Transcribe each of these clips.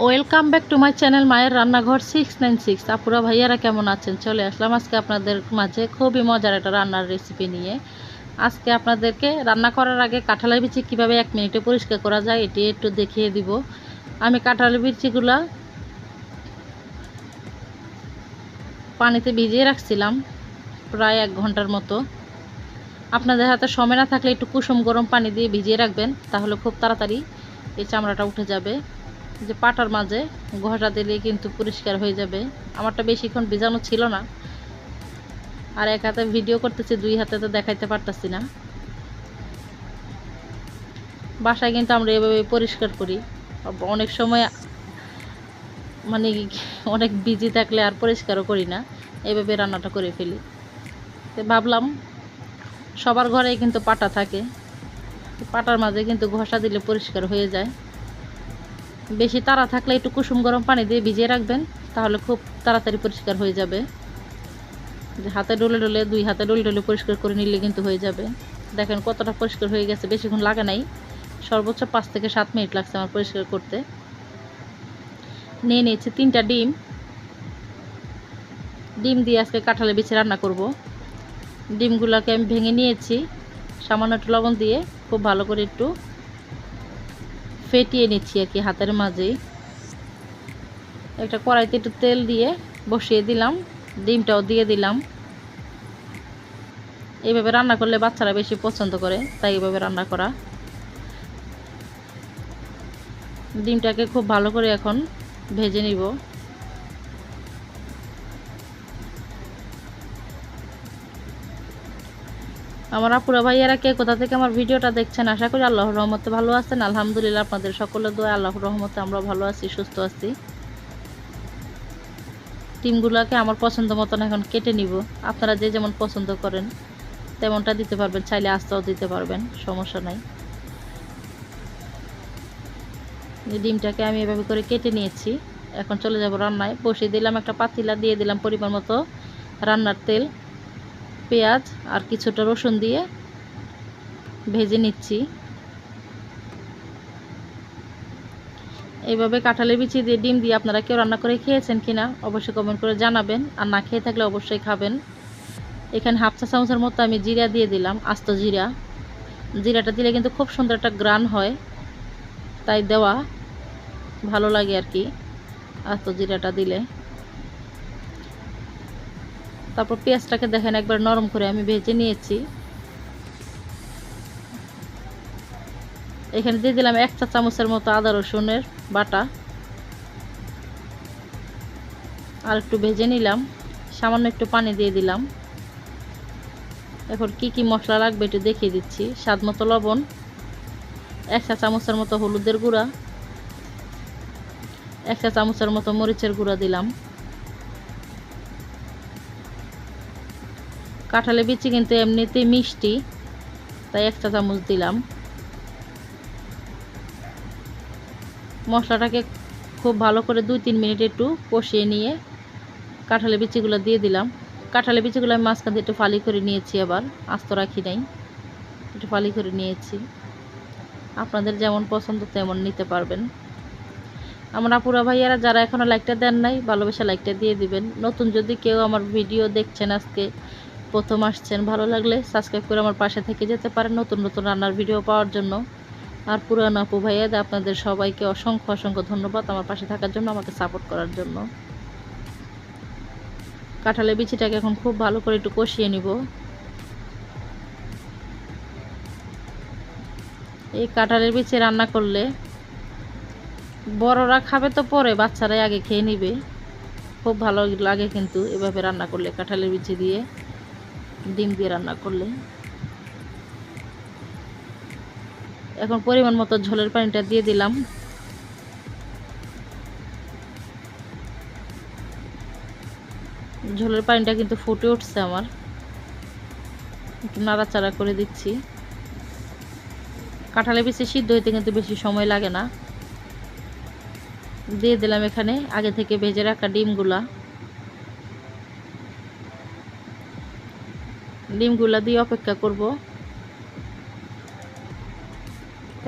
Welcome back to my channel মায়ের রান্নাঘর six nine six আপুরা, ভাইয়ারা কেমন আছেন? চলে আসলাম আজকে আপনাদের মাঝে খুবই মজার একটা রান্নার রেসিপি নিয়ে। আজকে আপনাদেরকে রান্না করার আগে কাঁঠালের বিচি কীভাবে এক মিনিটে পরিষ্কার করা যায় এটি একটু দেখিয়ে দিব। আমি কাঁঠালের বিচিগুলা পানিতে ভিজিয়ে রাখছিলাম প্রায় এক ঘণ্টার মতো। আপনাদের হাতে সময় না থাকলে একটু কুসুম গরম পানি দিয়ে ভিজিয়ে রাখবেন, তাহলে খুব তাড়াতাড়ি এই চামড়াটা উঠে যাবে। যে পাটার মাঝে ঘষা দিলে কিন্তু পরিষ্কার হয়ে যাবে। আমারটা বেশিক্ষণ ভিজানো ছিল না। আর এক হাতে ভিডিও করতেছি, দুই হাতে তো দেখাইতে পারতেছি না। বাসায় কিন্তু আমরা এভাবে পরিষ্কার করি। অনেক সময় মানে অনেক বিজি থাকলে আর পরিষ্কারও করি না। এভাবে রান্নাটা করে ফেলি। তো ভাবলাম, সবার ঘরেই কিন্তু পাটা থাকে। পাটার মাঝে কিন্তু ঘষা দিলে পরিষ্কার হয়ে যায়। বেশি তাড়া থাকলে একটু কুসুম গরম পানি দিয়ে ভিজিয়ে রাখবেন, তাহলে খুব তাড়াতাড়ি পরিষ্কার হয়ে যাবে। হাতে ডলে ডলে, দুই হাতে ডলে ডলে পরিষ্কার করে নিলে কিন্তু হয়ে যাবে। দেখেন কতটা পরিষ্কার হয়ে গেছে বেশিক্ষণ লাগে নাই। সর্বোচ্চ পাঁচ থেকে সাত মিনিট লাগছে আমার পরিষ্কার করতে। নিয়ে নিয়েছি তিনটা ডিম। ডিম দিয়ে আজকে কাঁঠালে বিছে রান্না করব। ডিমগুলোকে আমি ভেঙে নিয়েছি, সামান্য একটু লবণ দিয়ে, খুব ভালো করে একটু ফেটিয়ে নিচ্ছি আর কি হাতের মাঝেই একটা কড়াইতে একটু তেল দিয়ে বসিয়ে দিলাম, ডিমটাও দিয়ে দিলাম। এইভাবে রান্না করলে বাচ্চারা বেশি পছন্দ করে, তাই এইভাবে রান্না করা। ডিমটাকে খুব ভালো করে এখন ভেজে নিব। আমার আপুরা ভাইয়ারা কে কোথা থেকে আমার ভিডিওটা দেখছেন, আশা করি আল্লাহর রহমতে ভালো আছেন। আলহামদুলিল্লাহ আপনাদের সকলের দোয়া আল্লাহর রহমতে আমরা ভালো আছি, সুস্থ আছি। টিমগুলোকে আমার পছন্দ মতন এখন কেটে নিব। আপনারা যে যেমন পছন্দ করেন, তেমনটা দিতে পারবেন, চাইলে আস্তাও দিতে পারবেন, সমস্যা নাই। ডিমটাকে আমি এভাবে করে কেটে নিয়েছি। এখন চলে যাব রান্নায়। বসিয়ে দিলাম একটা পাতিলা, দিয়ে দিলাম পরিমাণ মতো রান্নার তেল। পেঁয়াজ আর কিছুটা রসুন দিয়ে ভেজে নিচ্ছি। এইভাবে কাঁঠালের বিচি দিয়ে ডিম দিয়ে আপনারা কেউ রান্না করে খেয়েছেন কিনা অবশ্যই কমেন্ট করে জানাবেন। আর না খেয়ে থাকলে অবশ্যই খাবেন। এখানে হাফ চা চামচের মতো আমি জিরা দিয়ে দিলাম, আস্ত জিরা। জিরাটা দিলে কিন্তু খুব সুন্দর একটা গ্রান হয়, তাই দেওয়া ভালো লাগে আর কি, আস্ত জিরাটা দিলে। তারপর পেঁয়াজটাকে দেখেন একবার নরম করে আমি ভেজে নিয়েছি। এখানে দিয়ে দিলাম এক চা চামচের মতো আদা রসুনের বাটা। আর একটু ভেজে নিলাম, সামান্য একটু পানি দিয়ে দিলাম। এখন কি কি মশলা লাগবে একটু দেখিয়ে দিচ্ছি। স্বাদ মতো লবণ, এক চা চামচের মতো হলুদের গুঁড়া, এক চা চামচের মতো মরিচের গুঁড়া দিলাম। কাঁঠালে বিচি কিন্তু এমনিতেই মিষ্টি, তাই এক চা চামচ দিলাম। মশলাটাকে খুব ভালো করে দুই তিন মিনিট একটু কষিয়ে নিয়ে কাঁঠালে বিচিগুলো দিয়ে দিলাম। কাঁঠালে বিচিগুলো আমি মাঝখান দিয়ে একটু ফালি করে নিয়েছি আবার, আস্ত রাখি নাই। একটু ফালি করে নিয়েছি। আপনাদের যেমন পছন্দ তেমন নিতে পারবেন। আমার আপুরা ভাইয়ারা যারা এখনও লাইকটা দেন নাই, ভালোবাসা লাইকটা দিয়ে দিবেন। নতুন যদি কেউ আমার ভিডিও দেখছেন আজকে প্রথম আসছেন, ভালো লাগলে সাবস্ক্রাইব করে আমার পাশে থেকে যেতে পারেন নতুন নতুন রান্নার ভিডিও পাওয়ার জন্য। আর পুরানো আপু ভাইয়াদের আপনাদের সবাইকে অসংখ্য অসংখ্য ধন্যবাদ আমার পাশে থাকার জন্য, আমাকে সাপোর্ট করার জন্য। কাঁঠালের বিচিটাকে এখন খুব ভালো করে একটু কষিয়ে নিব। এই কাঁঠালের বিচি রান্না করলে বড়রা খাবে তো পরে, বাচ্চারাই আগে খেয়ে নিবে। খুব ভালো লাগে কিন্তু এভাবে রান্না করলে কাঁঠালের বিচি দিয়ে। ডিম দিয়ে রান্না করলে। এখন পরিমাণ মতো ঝোলের পানিটা দিয়ে দিলাম। ঝোলের পানিটা কিন্তু ফুটে উঠছে আমার। একটু নাড়াচাড়া করে দিচ্ছি। কাঁঠালে বেশি সিদ্ধ হইতে কিন্তু বেশি সময় লাগে না। দিয়ে দিলাম এখানে আগে থেকে ভেজে রাখা ডিমগুলা। ডিমগুলা দিয়ে অপেক্ষা করব।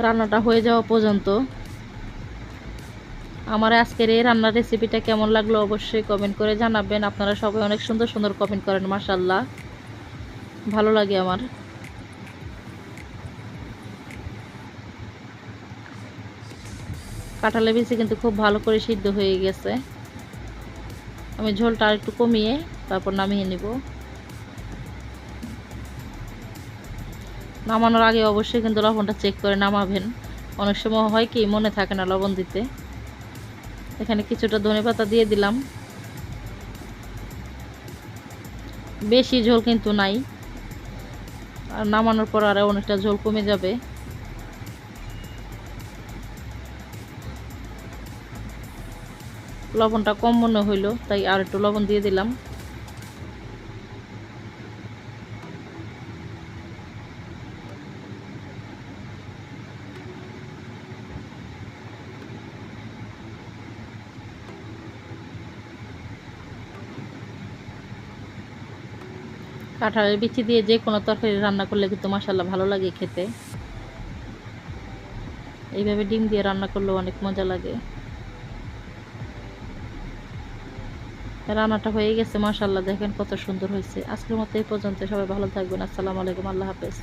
রান্নাটা হয়ে যাওয়া পর্যন্ত। আমার আজকের এই রান্নার রেসিপিটা কেমন লাগল অবশ্যই কমেন্ট করে জানাবেন। আপনারা সবাই অনেক সুন্দর সুন্দর কমেন্ট করেন মাসাল্লাহ ভালো লাগে আমার। কাঁঠালে বিচি কিন্তু খুব ভালো করে সিদ্ধ হয়ে গেছে। আমি ঝোলটা আর একটু কমিয়ে তারপর নামিয়ে নিব। নামানোর আগে অবশ্যই কিন্তু লবণটা চেক করে নামাবেন। অনেক সময় হয় কি, মনে থাকে না লবণ দিতে। এখানে কিছুটা ধনে পাতা দিয়ে দিলাম। বেশি ঝোল কিন্তু নাই। আর নামানোর পর আরও অনেকটা ঝোল কমে যাবে। লবণটা কম মনে হইল, তাই আর একটু লবণ দিয়ে দিলাম। কাঁঠালের বিচি দিয়ে যে কোনো তরকারি রান্না করলে কিন্তু মশালা ভালো লাগে খেতে। এইভাবে ডিম দিয়ে রান্না করলেও অনেক মজা লাগে। রান্নাটা হয়ে গেছে মশাল্লাহ দেখেন কত সুন্দর হয়েছে। আজকের মতো এই পর্যন্ত, সবাই ভালো থাকবেন, আসসালামু আলাইকুম, আল্লাহ হাফেজ।